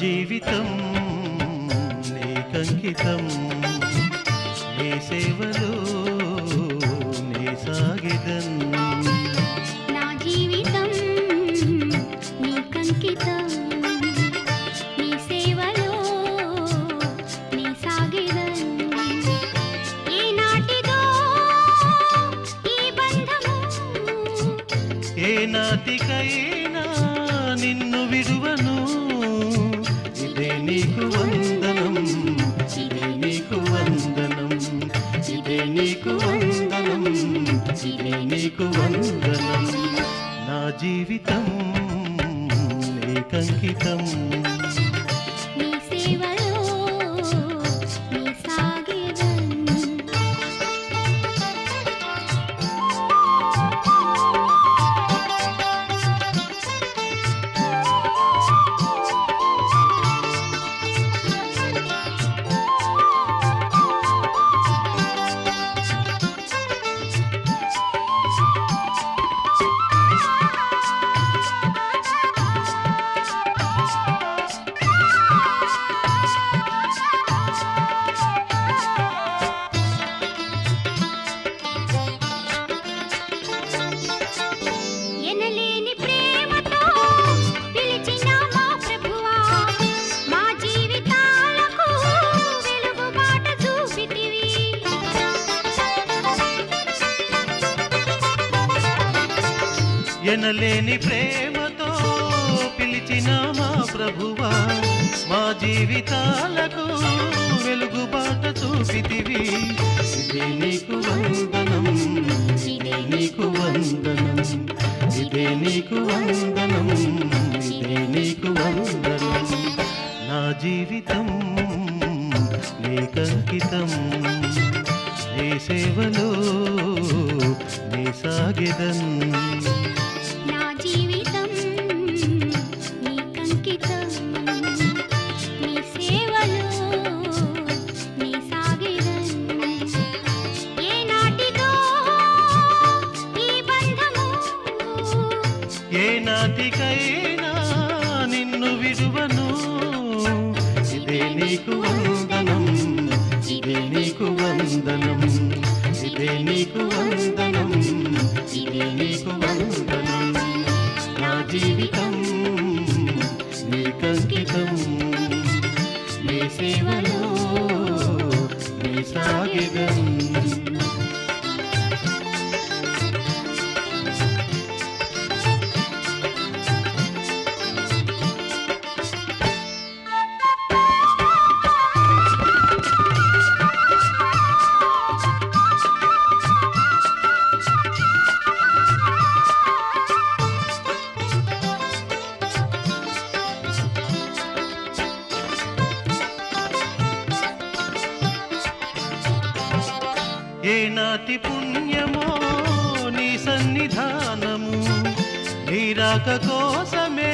జీవితం నీకంకితం నీ సేవలో నీ సాగిదన్ నా జీవితం నీకంకితం నీ సేవలో నీ సాగిదన్ ఈనాటిదో ఈ బంధము ఏ నాటికైనా నిన్ను విడువను. నీకు వందనం. నా జీవితం నీకంకితం. నీ సేవలో ఎనలేని ప్రేమతో పిలిచిన మా ప్రభువా మా జీవితాలకు వెలుగు బాట చూపితివి. ఇదే నీకు వందనం ఇదే నీకు వందనం ఇదే నీకు వందనం ఇదే నీకు వందనం. నా జీవితం నీకంకితం నీ సేవలో నీ సాగిదన్ నాటికైనా నిన్ను విడువను. ఇదే నీకు వందనం ఇదే నీకు వందనం ఇదే నీకు వందనం ఇదే నీకు వందనం. నా జీవితం నీకంకితం నీ సేవలో నీ సాగిదం ఏనాటి పుణ్యమో నీ సన్నిధానము? నీ రాక కోసమే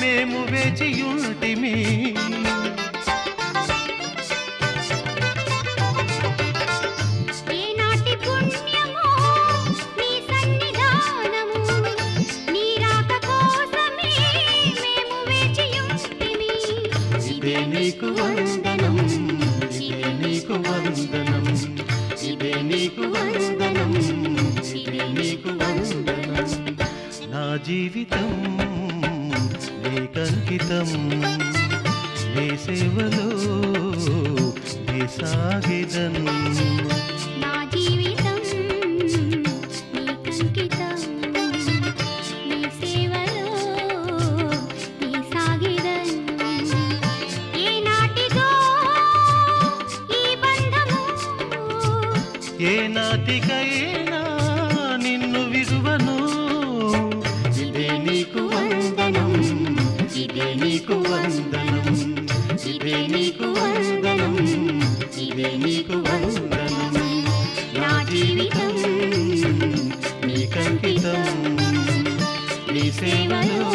మేము వేచియుంటిమి. ఏనాటి పుణ్యమో నీ సన్నిధానము? నీ రాక కోసమే మేము వేచియుంటిమి. ఇదే నీకు వందనం నీకు వందనం. జీవితం నీకంకితం నీ సేవలో సాగిదన్ నా జీవితం నీకంకితం. నీ సేవలో నీ సాగిదన్ ఏనాటిదో ఈ బంధము. ఏ నాటికైనా నిన్ను విడువను ఇదే నీకు వందనం ఇదే నీకు వందనం ఇదే నీకు వందనం. నా జీవితం నీకంకితం నీ సేవలో